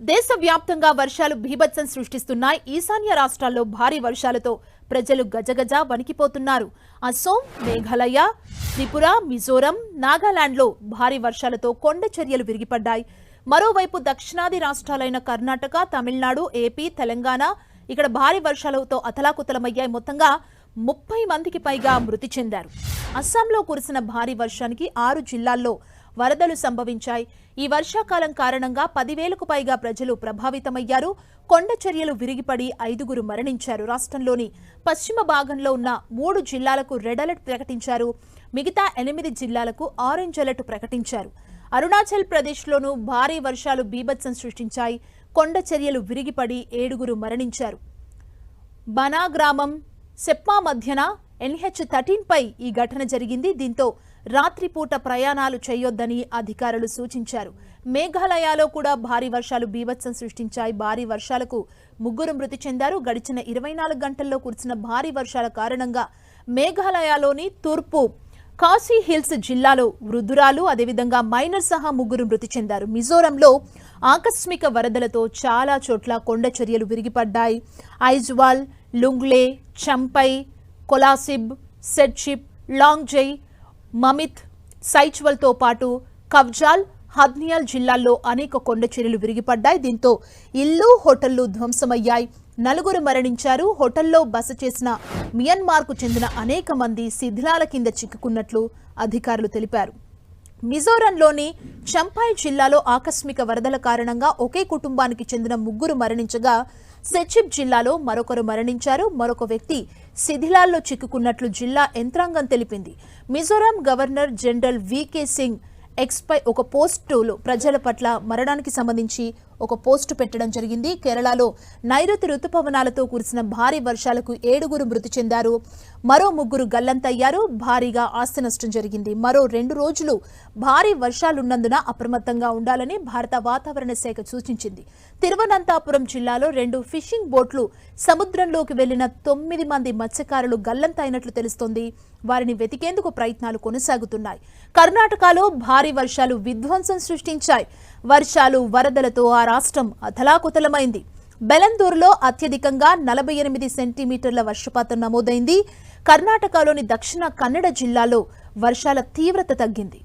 దేశవ్యాప్తంగా వర్షాలు భీభత్సం సృష్టిస్తున్నాయి. ఈశాన్య రాష్ట్రాల్లో భారీ వర్షాలతో ప్రజలు గజగజ వణికిపోతున్నారు. అసోం మేఘాలయ త్రిపుర మిజోరం నాగాలాండ్లో భారీ వర్షాలతో కొండ చర్యలు విరిగిపడ్డాయి. మరోవైపు దక్షిణాది రాష్ట్రాలైన కర్ణాటక తమిళనాడు ఏపీ తెలంగాణ ఇక్కడ భారీ వర్షాలతో అతలాకుతలమయ్యాయి. మొత్తంగా ముప్పై మందికి పైగా మృతి చెందారు. అస్సాంలో కురిసిన భారీ వర్షానికి ఆరు జిల్లాల్లో వరదలు సంభవించాయి. ఈ వర్షాకాలం కారణంగా పదివేలకు పైగా ప్రజలు ప్రభావితమయ్యారు. కొండ చర్యలు విరిగిపడి ఐదుగురు మరణించారు. రాష్ట్రంలోని పశ్చిమ భాగంలో ఉన్న మూడు జిల్లాలకు రెడ్ అలర్ట్ ప్రకటించారు. మిగతా ఎనిమిది జిల్లాలకు ఆరెంజ్ అలర్ట్ ప్రకటించారు. అరుణాచల్ ప్రదేశ్లోనూ భారీ వర్షాలు బీభత్సం సృష్టించాయి. కొండ చర్యలు విరిగిపడి ఏడుగురు మరణించారు. బనా గ్రామం సెప్పా మధ్యన ఎన్హెచ్ థర్టీన్ పై ఈ ఘటన జరిగింది. దీంతో రాత్రిపూట ప్రయాణాలు చేయొద్దని అధికారులు సూచించారు. మేఘాలయాలో కూడా భారీ వర్షాలు బీభత్సం సృష్టించాయి. భారీ వర్షాలకు ముగ్గురు మృతి చెందారు. గడిచిన ఇరవై నాలుగు గంటల్లో కురిసిన భారీ వర్షాల కారణంగా మేఘాలయాలోని తూర్పు కాశీ హిల్స్ జిల్లాలో వృద్ధురాలు అదేవిధంగా మైనర్ సహా ముగ్గురు మృతి చెందారు. మిజోరంలో ఆకస్మిక వరదలతో చాలా చోట్ల కొండ చర్యలు విరిగిపడ్డాయి. ఐజ్వాల్ లుంగ్లే చంపై కొలాసిబ్ సెడ్షిప్ లాంగ్జై మమిత్ సైచ్వల్తో పాటు కవ్జాల్ హద్నియాల్ జిల్లాల్లో అనేక కొండ చర్యలు విరిగిపడ్డాయి. దీంతో ఇల్లు హోటళ్ళు ధ్వంసమయ్యాయి. నలుగురు మరణించారు. హోటల్లో బస చేసిన మియన్మార్కు చెందిన అనేక మంది శిథిలాల కింద చిక్కుకున్నట్లు అధికారులు తెలిపారు. మిజోరంలోని చంపాయ్ జిల్లాలో ఆకస్మిక వరదల కారణంగా ఒకే కుటుంబానికి చెందిన ముగ్గురు మరణించగా సెచిప్ జిల్లాలో మరొకరు మరణించారు. మరొక వ్యక్తి శిథిలాల్లో చిక్కుకున్నట్లు జిల్లా యంత్రాంగం తెలిపింది. Mizoram governor general V K Singh ఎక్స్పై ఒక పోస్టులో ప్రజల పట్ల మరణానికి సంబంధించి ఒక పోస్టు పెట్టడం జరిగింది. కేరళలో నైరుతి రుతుపవనాలతో కురిసిన భారీ వర్షాలకు ఏడుగురు మృతి చెందారు. మరో ముగ్గురు గల్లంతయ్యారు. భారీగా ఆస్తి నష్టం జరిగింది. మరో రెండు రోజులు భారీ వర్షాలున్నందున అప్రమత్తంగా ఉండాలని భారత వాతావరణ శాఖ సూచించింది. తిరువనంతపురం జిల్లాలో రెండు ఫిషింగ్ బోట్లు సముద్రంలోకి వెళ్ళిన తొమ్మిది మంది మత్స్యకారులు గల్లంతైనట్లు తెలుస్తోంది. వారిని వెతికేందుకు ప్రయత్నాలు కొనసాగుతున్నాయి. కర్ణాటకలో భారీ వర్షాలు విధ్వంసం సృష్టించాయి. వర్షాలు వరదలతో ఆ రాష్ట్రం అథలాకుతలమైంది. బెలందూరులో అత్యధికంగా నలభై ఎనిమిది సెంటీమీటర్ల వర్షపాతం నమోదైంది. కర్ణాటకలోని దక్షిణ కన్నడ జిల్లాలో వర్షాల తీవ్రత తగ్గింది.